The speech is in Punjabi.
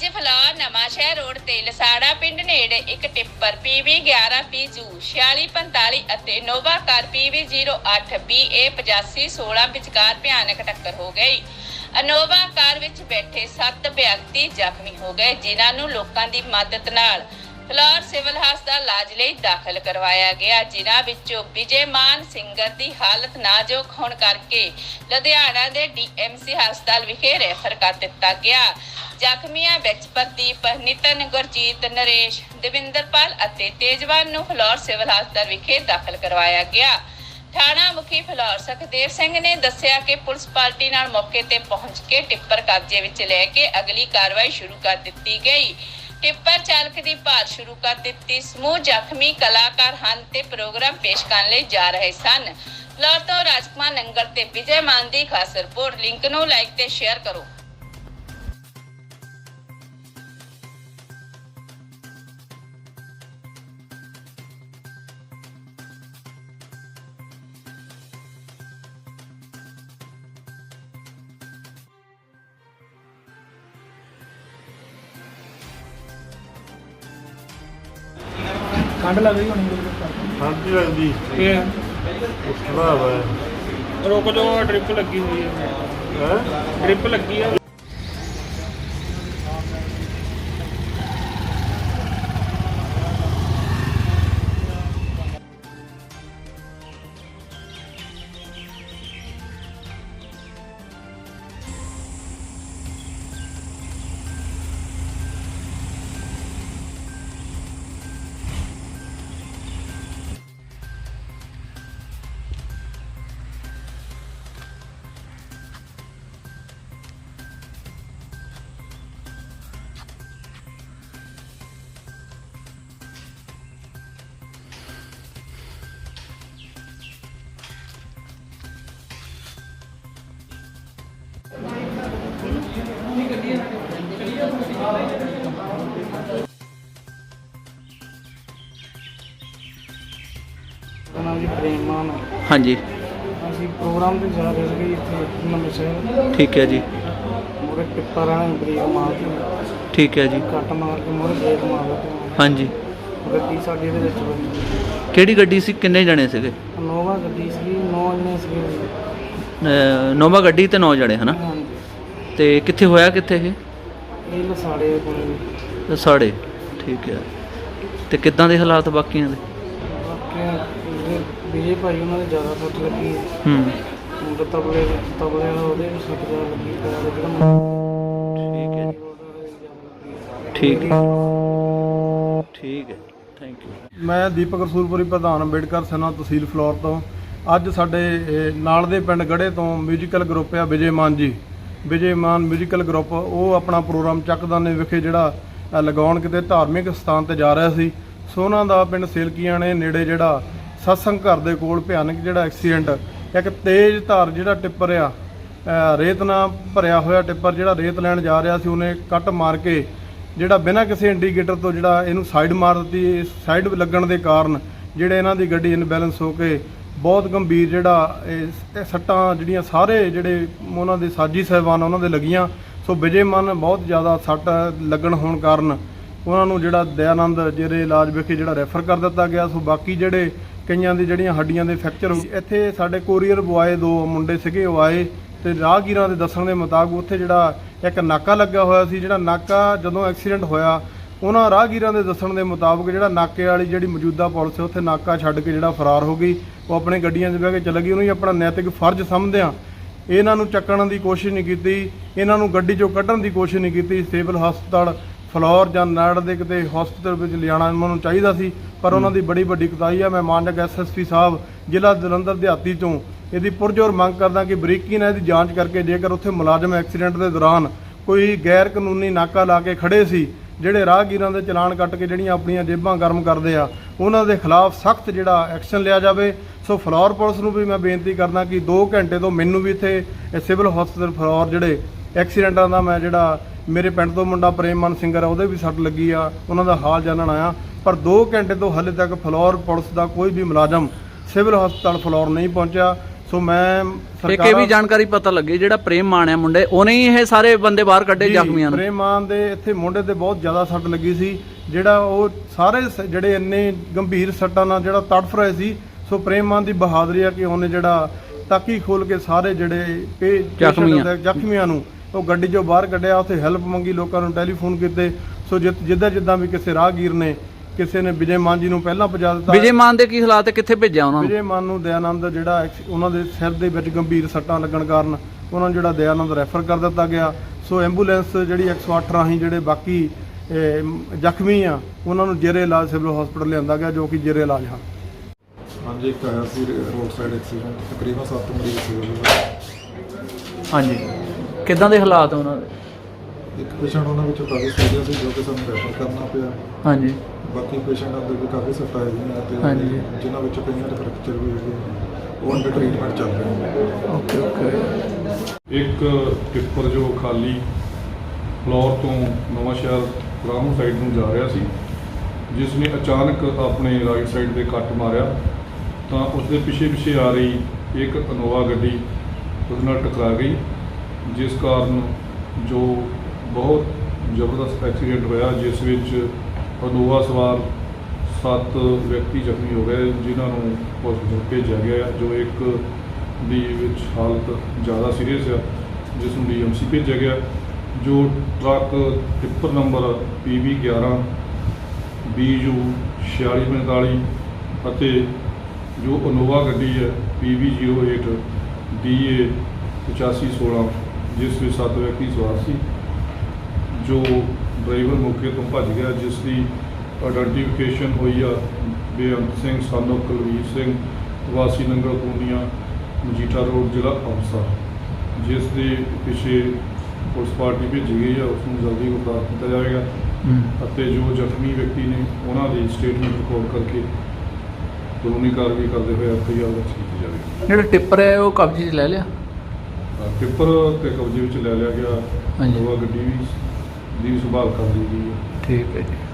ਅੱਜ ਫਲੋਰ ਨਵਾਂਸ਼ਹਿਰ ਰੋਡ ਤੇ ਲਸਾੜਾ ਪਿੰਡ ਨੇੜੇ ਇੱਕ ਟਿੱਪਰ PV 11PU 4645 ਅਤੇ ਨੋਵਾ ਕਾਰ PV 08 BA 8516 ਵਿਚਕਾਰ ਭਿਆਨਕ ਟੱਕਰ ਹੋ ਗਈ। ਅਨੋਵਾ ਕਾਰ ਵਿੱਚ ਬੈਠੇ 7 ਵਿਅਕਤੀ ਜ਼ਖਮੀ ਹੋ ਗਏ, ਜਿਨ੍ਹਾਂ ਨੂੰ ਲੋਕਾਂ ਦੀ ਮਦਦ ਨਾਲ ਫਲੋਰ ਸਿਵਲ ਹਸਪਤਾਲ ਇਲਾਜ ਲਈ ਦਾਖਲ ਕਰਵਾਇਆ ਗਿਆ। ਜਿਨ੍ਹਾਂ ਵਿੱਚੋਂ ਵਿਜੇਮਾਨ ਸਿੰਗਰ ਦੀ ਹਾਲਤ ਨਾਜ਼ੁਕ ਹੋਣ ਕਰਕੇ ਲੁਧਿਆਣਾ ਦੇ ਡੀਐਮਸੀ ਹਸਪਤਾਲ ਵਿਖੇ ਰੈਫਰ ਕਰ ਦਿੱਤਾ ਗਿਆ। ਜ਼ਖਮੀਆਂ ਵਿੱਚ ਪ੍ਰਦੀਪ ਨਿਤਨ ਗੁਰਜੀਤ, ਨਰੇਸ਼, ਦਵਿੰਦਰਪਾਲ ਅਤੇ ਤੇਜਵਾਨ ਨੂੰ ਫਲੋਰ ਸਿਵਲ ਹਸਪਤਾਲ ਵਿਖੇ ਦਾਖਲ ਕਰਵਾਇਆ ਗਿਆ। ਥਾਣਾ ਮੁਖੀ ਫਲੋਰ ਸੁਖਦੇਵ ਸਿੰਘ ਨੇ ਦੱਸਿਆ ਕਿ ਪੁਲਿਸ ਪਾਰਟੀ ਨਾਲ ਮੌਕੇ ਤੇ ਪਹੁੰਚ ਕੇ ਟਿੱਪਰ ਕਬਜ਼ੇ ਵਿੱਚ ਲੈ ਕੇ ਅਗਲੀ ਕਾਰਵਾਈ ਸ਼ੁਰੂ ਕਰ ਦਿੱਤੀ ਗਈ। ਟਿੱਪਰ ਚਾਲਕ ਦੀ ਭਾਲ ਸ਼ੁਰੂ ਕਰ ਦਿੱਤੀ। ਸਮੂਹ ਜ਼ਖਮੀ ਕਲਾਕਾਰ ਹਨ ਤੇ ਪ੍ਰੋਗਰਾਮ ਪੇਸ਼ ਕਰਨ ਲਈ ਜਾ ਰਹੇ ਸਨ। ਫਲੋਰ ਰਾਜਕੁਮਾਰ ਨੰਗਲ ਤੇ ਵਿਜੇ ਮਾਨ ਦੀ ਖਾਸ ਰਿਪੋਰਟ। ਲਿੰਕ ਨੂੰ ਲਾਈਕ ਤੇ ਸ਼ੇਅਰ ਕਰੋ। ਠੰਡ ਲੱਗ ਰਹੀ ਹੋਣੀ ਲੱਗਦੀ ਤੇ ਉੱਠਦਾ ਵਾ ਰੁਕ ਜੋ ਡ੍ਰਿਪ ਲੱਗੀ ਹੋਈ ਹੈ। ਹੈ? ਡ੍ਰਿਪ ਲੱਗੀ ਆ। ਪ੍ਰੇਮ ਮਾਨ ਹਾਂਜੀ। ਅਸੀਂ ਪ੍ਰੋਗਰਾਮ ਤੇ ਜਾ ਰਹੇ ਸੀਗੇ ਇੱਥੇ ਨਵੇਂ ਸ਼ਹਿਰ। ਠੀਕ ਹੈ ਜੀ। ਮੋਰੇ ਟਿੱਪਰ ਬ੍ਰੇਕ ਮਾਰ ਕੇ। ਠੀਕ ਹੈ ਜੀ। ਕੱਟ ਮਾਰ ਕੇ ਮੋਰੇ ਬ੍ਰੇਕ ਮਾਰ ਦਿੱਤੇ। ਹਾਂਜੀ। ਗੱਡੀ ਸਾਡੀ ਇਹਦੇ ਵਿੱਚ ਵੱਜੀ। ਕਿਹੜੀ ਗੱਡੀ ਸੀ? ਕਿੰਨੇ ਜਣੇ ਸੀਗੇ? ਨੋਵਾ ਗੱਡੀ ਸੀ ਨੌ ਜਣੇ ਸੀਗੇ। ਅਹ ਨੋਵਾ ਗੱਡੀ ਤੇ 9 ਜਣੇ ਹਨਾ? ਹਾਂਜੀ। ਤੇ ਕਿੱਥੇ ਹੋਇਆ ਕਿੱਥੇ ਇਹ? ਇਹ ਲਸਾੜੇ ਕੋਲ। ਸਾੜੇ ਠੀਕ ਹੈ। ਤੇ ਕਿੱਦਾਂ ਦੇ ਹਾਲਾਤ ਬਾਕੀਆਂ ਦੇ? ਬਾਕੀ ਵਿਜੇ ਭਾਈ ਉਹਨਾਂ ਦੇ ਜ਼ਿਆਦਾ ਸੱਟ ਲੱਗੀ ਹੈ। ਹੂੰ। ਮੁੰਡਾ ਤਬਲੇ ਤਬਲੇ ਵਾਲਾ ਉਹਦੇ ਵੀ ਸੱਟ ਜ਼ਿਆਦਾ ਲੱਗੀ ਪੈਰ ਦੇ ਜਿਹੜਾ ਠੀਕ ਹੈ ਜੀ। ਠੀਕ ਹੈ। ਠੀਕ ਹੈ। ਥੈਂਕ ਯੂ ਮੈਂ ਦੀਪਕ ਰਸੂਲਪੁਰੀ ਪ੍ਰਧਾਨ ਅੰਬੇਡਕਰ ਸੈਨਾ ਤਹਿਸੀਲ ਫਲੋਰ ਤੋਂ। ਅੱਜ ਸਾਡੇ ਇਹ, ਨਾਲ ਦੇ ਪਿੰਡ ਗੜੇ ਤੋਂ ਮਿਊਜ਼ੀਕਲ ਗਰੁੱਪ ਆ ਵਿਜੇ ਮਾਨ ਜੀ। ਵਿਜੇ ਮਾਨ ਮਿਊਜ਼ੀਕਲ ਗਰੁੱਪ ਉਹ ਆਪਣਾ ਪ੍ਰੋਗਰਾਮ ਚੱਕਦਾਨੇ ਵਿਖੇ ਜਿਹੜਾ ਅ, ਲਗਾਉਣ ਕਿਤੇ ਧਾਰਮਿਕ ਸਥਾਨ ਤੇ ਜਾ ਰਿਹਾ ਸੀ। ਸੋ ਉਹਨਾਂ ਦਾ ਪਿੰਡ ਸੇਲਕੀਆਂ ਨੇ ਨੇੜੇ ਜਿਹੜਾ ਸਤਸੰਗ ਘਰ ਦੇ ਕੋਲ ਭਿਆਨਕ ਜਿਹੜਾ ਐਕਸੀਡੈਂਟ ਇੱਕ ਤੇਜ਼ ਧਾਰ ਜਿਹੜਾ ਟਿੱਪਰ ਆ ਰੇਤ ਨਾਲ ਭਰਿਆ ਹੋਇਆ ਟਿੱਪਰ ਜਿਹੜਾ ਰੇਤ ਲੈਣ ਜਾ ਰਿਹਾ ਸੀ, ਉਹਨੇ ਕੱਟ ਮਾਰ ਕੇ ਜਿਹੜਾ ਬਿਨਾਂ ਕਿਸੇ ਇੰਡੀਕੇਟਰ ਤੋਂ ਜਿਹੜਾ ਇਹਨੂੰ ਸਾਈਡ ਮਾਰ ਦਿੱਤੀ। ਸਾਈਡ ਲੱਗਣ ਦੇ ਕਾਰਨ ਜਿਹੜੇ ਇਹਨਾਂ ਦੀ ਗੱਡੀ ਇਨਬੈਲੈਂਸ ਹੋ ਕੇ ਬਹੁਤ ਗੰਭੀਰ ਜਿਹੜਾ ਇਹ ਇਹ ਸੱਟਾਂ ਜਿਹੜੀਆਂ ਸਾਰੇ ਜਿਹੜੇ ਉਹਨਾਂ ਦੇ ਸਾਜੀ ਸਹਿਬਾਨ ਉਹਨਾਂ ਦੇ ਲੱਗੀਆਂ। ਸੋ ਵਿਜੇ ਮਨ ਬਹੁਤ ਜ਼ਿਆਦਾ ਸੱਟ ਲੱਗਣ ਹੋਣ ਕਾਰਨ ਉਹਨਾਂ ਨੂੰ ਜਿਹੜਾ ਦਇਆਨੰਦ ਜਿਹੜੇ ਇਲਾਜ ਵਿਖੇ ਜਿਹੜਾ ਰੈਫਰ ਕਰ ਦਿੱਤਾ ਗਿਆ। ਸੋ ਬਾਕੀ ਜਿਹੜੇ ਕਈਆਂ ਦੀ ਜਿਹੜੀਆਂ ਹੱਡੀਆਂ ਦੇ ਫ੍ਰੈਕਚਰ ਹੋ- ਇੱਥੇ ਸਾਡੇ ਕੋਰੀਅਰ ਬੁਆਏ ਦੋ ਮੁੰਡੇ ਸੀਗੇ, ਉਹ ਆਏ ਤੇ ਰਾਹਗੀਰਾਂ ਦੇ ਦੱਸਣ ਦੇ ਮੁਤਾਬਕ ਉੱਥੇ ਜਿਹੜਾ ਇੱਕ ਨਾਕਾ ਲੱਗਾ ਹੋਇਆ ਸੀ, ਜਿਹੜਾ ਨਾਕਾ ਜਦੋਂ ਐਕਸੀਡੈਂਟ ਹੋਇਆ, ਉਹਨਾਂ ਰਾਹਗੀਰਾਂ ਦੇ ਦੱਸਣ ਦੇ ਮੁਤਾਬਕ ਜਿਹੜਾ ਨਾਕੇ ਵਾਲੀ ਜਿਹੜੀ ਮੌਜੂਦਾ ਪੁਲਿਸ ਹੈ, ਉੱਥੇ ਨਾਕਾ ਛੱਡ ਕੇ ਜਿਹੜਾ ਫਰਾਰ ਹੋ ਗਈ। ਉਹ ਆਪਣੇ ਗੱਡੀਆਂ 'ਚ ਬਹਿ ਕੇ ਚਲੇ ਗਈ, ਉਹਨੂੰ ਹੀ ਆਪਣਾ ਨੈਤਿਕ ਫਰਜ਼ ਸਮਝਦਿਆਂ ਇਹਨਾਂ ਨੂੰ ਚੱਕਣ ਦੀ ਕੋਸ਼ਿਸ਼ ਨਹੀਂ ਕੀਤੀ, ਇਹਨਾਂ ਨੂੰ ਗੱਡੀ 'ਚੋਂ ਕੱਢਣ ਦੀ ਕੋਸ਼ਿਸ਼ ਨਹੀਂ ਕੀਤੀ, ਸਿਵਲ ਹਸਪਤਾਲ ਫਲੋਰ ਜਾਂ ਨਾੜ ਦੇ ਕਿਤੇ ਹਸਪਤਾਲ ਵਿੱਚ ਲਿਆਣਾ ਉਹਨਾਂ ਨੂੰ ਚਾਹੀਦਾ ਸੀ, ਪਰ ਉਹਨਾਂ ਦੀ ਬੜੀ ਵੱਡੀ ਕੁਤਾਹੀ ਆ। ਮੈਂ ਮਾਨਯੋਗ ਐਸਐਸਪੀ ਸਾਹਿਬ, ਜ਼ਿਲ੍ਹਾ ਜਲੰਧਰ ਦਿਹਾਤੀ ਤੋਂ ਇਹਦੀ ਪੁਰਜੋਰ ਮੰਗ ਕਰਦਾ ਕਿ ਬਰੀਕੀ ਨਾਲ ਇਹਦੀ ਜਾਂਚ ਕਰਕੇ ਜੇਕਰ ਉੱਥੇ ਮੁਲਾਜ਼ਮ ਐਕਸੀਡੈਂਟ ਦੇ ਦੌਰਾਨ ਕੋਈ ਗੈਰ ਕਾਨੂੰਨੀ ਨਾਕਾ ਲਾ ਕੇ ਖੜੇ ਸੀ, ਜਿਹੜੇ ਰਾਹਗੀਰਾਂ ਦੇ ਚਲਾਨ ਕੱਟ ਕੇ ਜਿਹੜੀਆਂ ਆਪਣੀਆਂ ਜੇਬਾਂ ਗਰਮ ਕਰਦੇ ਆ, ਉਹਨਾਂ ਦੇ ਖਿਲਾਫ ਸਖਤ ਜਿਹੜਾ ਐਕਸ਼ਨ ਲਿਆ ਜਾਵੇ। ਸੋ ਫਲੋਰ ਪੁਲਿਸ ਨੂੰ ਵੀ ਮੈਂ ਬੇਨਤੀ ਕਰਦਾ ਕਿ 2 ਘੰਟੇ ਤੋਂ ਮੈਨੂੰ ਵੀ ਇੱਥੇ ਇਹ ਸਿਵਲ ਹਸਪਤਾਲ ਫਲੋਰ ਜਿਹੜੇ ਐਕਸੀਡੈਂਟਾਂ ਦਾ ਮੈਂ ਜਿਹੜਾ ਮੇਰੇ ਪਿੰਡ ਤੋਂ ਮੁੰਡਾ ਪ੍ਰੇਮਮਨ ਸਿੰਗਰ ਆ ਉਹਦੇ ਵੀ ਸੱਟ ਲੱਗੀ ਆ ਉਹਨਾਂ ਦਾ ਹਾਲ ਜਾਣਨ ਆਇਆ। ਪਰ 2 ਘੰਟੇ ਤੋਂ ਹਲੇ ਤੱਕ ਫਲੋਰ ਪੁਲਿਸ ਦਾ ਕੋਈ ਵੀ ਮੁਲਾਜ਼ਮ ਸਿਵਲ ਹਸਪਤਾਲ ਫਲੋਰ ਨਹੀਂ ਪਹੁੰਚਿਆ। ਸੋ ਮੈਂ ਇੱਕ ਇਹ ਵੀ ਜਾਣਕਾਰੀ ਪਤਾ ਲੱਗੀ ਜਿਹੜਾ ਪ੍ਰੇਮ ਮਾਨ ਹੈ ਮੁੰਡੇ ਉਹਨੇ ਹੀ ਇਹ ਸਾਰੇ ਬੰਦੇ ਬਾਹਰ ਕੱਢੇ ਜ਼ਖਮੀਆਂ ਨੂੰ। ਪ੍ਰੇਮਾਨ ਦੇ ਇੱਥੇ ਮੁੰਡੇ ਤੇ ਬਹੁਤ ਜ਼ਿਆਦਾ ਸੱਟ ਲੱਗੀ ਸੀ। ਜਿਹੜਾ ਉਹ ਸਾਰੇ ਜਿਹੜੇ ਇੰਨੇ ਗੰਭੀਰ ਸੱਟਾਂ ਨਾਲ ਜਿਹੜਾ ਤੜਫ ਰਹੇ ਸੀ ਸੋ ਪ੍ਰੇਮਾਨ ਦੀ ਬਹਾਦਰੀ ਆ ਕਿ ਉਹਨੇ ਜਿਹੜਾ ਟਾਕੀ ਖੋਲ ਕੇ ਸਾਰੇ ਜਿਹੜੇ ਜ਼ਖਮੀਆਂ ਨੂੰ ਉਹ ਗੱਡੀ 'ਚੋਂ ਬਾਹਰ ਕੱਢਿਆ ਉੱਥੇ ਹੈਲਪ ਮੰਗੀ ਲੋਕਾਂ ਨੂੰ ਟੈਲੀਫੋਨ ਕੀਤੇ। ਸੋ ਜਿੱਦਾਂ ਜਿੱਦਾਂ ਵੀ ਕਿਸੇ ਰਾਹਗੀਰ ਨੇ ਕਿਸੇ ਨੇ ਵਿਜੇ ਮਾਨ ਜੀ ਨੂੰ ਪਹਿਲਾਂ ਪਹੁੰਚਾ ਦਿੱਤਾ। ਵਿਜੇ ਮਾਨ ਦੇ ਕੀ ਹਾਲਾਤ ਹੈ? ਕਿੱਥੇ ਭੇਜਿਆ ਉਹਨਾਂ ਨੂੰ? ਵਿਜੇ ਮਾਨ ਨੂੰ ਦਇਆਨੰਦ ਜਿਹੜਾ ਉਹਨਾਂ ਦੇ ਸਿਰ ਦੇ ਵਿੱਚ ਗੰਭੀਰ ਸੱਟਾਂ ਲੱਗਣ ਕਾਰਨ ਉਹਨਾਂ ਨੂੰ ਜਿਹੜਾ ਦਇਆਨੰਦ ਰੈਫਰ ਕਰ ਦਿੱਤਾ ਗਿਆ। ਸੋ ਐਂਬੂਲੈਂਸ ਜਿਹੜੀ 108 ਰਾਹੀਂ ਜਿਹੜੇ ਬਾਕੀ ਜ਼ਖਮੀ ਆ ਉਹਨਾਂ ਨੂੰ ਜੇਰੇ ਇਲਾਜ ਸਿਵਲ ਹਸਪੀਟਲ ਲਿਆਂਦਾ ਗਿਆ ਜੋ ਕਿ ਜੇਰੇ ਇਲਾਜ ਹਨ। ਹਾਂਜੀ ਇੱਕ ਆਇਆ ਸੀ ਰੋਡ ਸਾਈਡ ਐਕਸੀਡੈਂਟ ਤਕਰੀਬਨ 7 ਮਰੀਜ਼ ਸੀ ਹਾਂਜੀ। ਕਿੱਦਾਂ ਦੇ ਹਾਲਾਤ ਉਹਨਾਂ ਦੇ। ਇੱਕ ਪੇਸ਼ੈਂਟ ਉਹਨਾਂ ਵਿੱਚੋਂ ਕਾਫੀ ਸੀਰੀਅਸ ਸੀ ਜੋ ਕਿ ਸਾਨੂੰ ਰੈਫਰ ਕਰਨਾ ਪਿਆ। ਹਾਂਜੀ। ਬਾਕੀ ਪੇਸ਼ੈਂਟਾਂ ਦੇ ਵੀ ਕਾਫੀ ਸੱਟਾਂ ਆਈਆਂ ਤੇ ਹਾਂਜੀ। ਜਿਨ੍ਹਾਂ ਵਿੱਚੋਂ ਕਈਆਂ ਦੇ ਫ੍ਰੈਕਚਰ ਵੀ ਹੋਏ ਉਹ ਅੰਡਰ ਟ੍ਰੀਟਮੈਂਟ ਚੱਲ ਰਹੇ। Okay okay. ਇੱਕ ਟਿੱਪਰ ਜੋ ਖਾਲੀ ਫਲੋਰ ਤੋਂ ਨਵਾਂ ਸ਼ਹਿਰ ਰਾਮੂ ਸਾਈਡ ਨੂੰ ਜਾ ਰਿਹਾ ਸੀ ਜਿਸ ਨੇ ਅਚਾਨਕ ਆਪਣੇ ਰਾਈਟ ਸਾਈਡ ਤੇ ਕੱਟ ਮਾਰਿਆ ਤਾਂ ਉਸ ਦੇ ਪਿੱਛੇ ਪਿੱਛੇ ਆ ਰਹੀ ਇੱਕ ਇਨੋਵਾ ਗੱਡੀ ਉਸ ਨਾਲ ਟਕਰਾ ਗਈ। ਜਿਸ ਕਾਰਨ ਜੋ ਬਹੁਤ ਜ਼ਬਰਦਸਤ ਐਕਸੀਡੈਂਟ ਹੋਇਆ, ਜਿਸ ਵਿੱਚ ਅਨੋਵਾ ਸਵਾਰ ਸੱਤ ਵਿਅਕਤੀ ਜ਼ਖਮੀ ਹੋ ਗਏ, ਜਿਨ੍ਹਾਂ ਨੂੰ ਹਸਪਤਾਲ ਭੇਜਿਆ ਗਿਆ ਜੋ ਇੱਕ ਦੀ ਵਿੱਚ ਹਾਲਤ ਜ਼ਿਆਦਾ ਸੀਰੀਅਸ ਹੈ ਜਿਸ ਨੂੰ ਡੀਐਮਸੀ ਭੇਜਿਆ ਗਿਆ ਜੋ truck tipper number PB 11 BU 4645 ਅਤੇ ਜੋ ਅਨੋਵਾ ਗੱਡੀ ਹੈ PB 08 DA 8516 ਜਿਸ ਵਿੱਚ ਸੱਤ ਵਿਅਕਤੀ ਸਵਾਰ ਸੀ ਜੋ ਡਰਾਈਵਰ ਮੌਕੇ ਤੋਂ ਭੱਜ ਗਿਆ ਜਿਸ ਦੀ ਆਇਡੈਂਟੀਫਿਕੇਸ਼ਨ ਹੋਈ ਆ ਬੇਅੰਤ ਸਿੰਘ ਸਾਨੋ ਕੁਲਵੀਰ ਸਿੰਘ ਵਾਸੀ ਨੰਗਲ ਪੂਨੀਆ ਮਜੀਠਾ ਰੋਡ ਜ਼ਿਲ੍ਹਾ ਅੰਮ੍ਰਿਤਸਰ ਜਿਸ ਦੇ ਪਿੱਛੇ ਪੁਲਿਸ ਪਾਰਟੀ ਭੇਜੀ ਗਈ ਆ ਉਸ ਨੂੰ ਜਲਦੀ ਗ੍ਰਿਫਤਾਰ ਕੀਤਾ ਜਾਵੇਗਾ ਅਤੇ ਜੋ ਜ਼ਖਮੀ ਵਿਅਕਤੀ ਨੇ ਉਹਨਾਂ ਦੀ ਸਟੇਟਮੈਂਟ ਰਿਕਾਰਡ ਕਰਕੇ ਕਾਨੂੰਨੀ ਕਾਰਵਾਈ ਕਰਦੇ ਹੋਏ ਐਫਆਈਆਰ ਦਰਜ ਕੀਤੀ ਜਾਵੇਗੀ। ਜਿਹੜਾ ਟਿੱਪਰ ਹੈ ਉਹ ਕਬਜ਼ੇ 'ਚ ਲੈ ਲਿਆ? ਅ, ਟਿੱਪਰ ਤੇ ਕਬਜ਼ੇ ਵਿੱਚ ਲੈ ਲਿਆ ਗਿਆ। ਹਾਂਜੀ। ਨੋਵਾ ਗੱਡੀ ਵੀ ਦੀ ਸੰਭਾਲ ਕਰ ਲਈ ਗਈ ਹੈ। ਠੀਕ ਹੈ ਜੀ।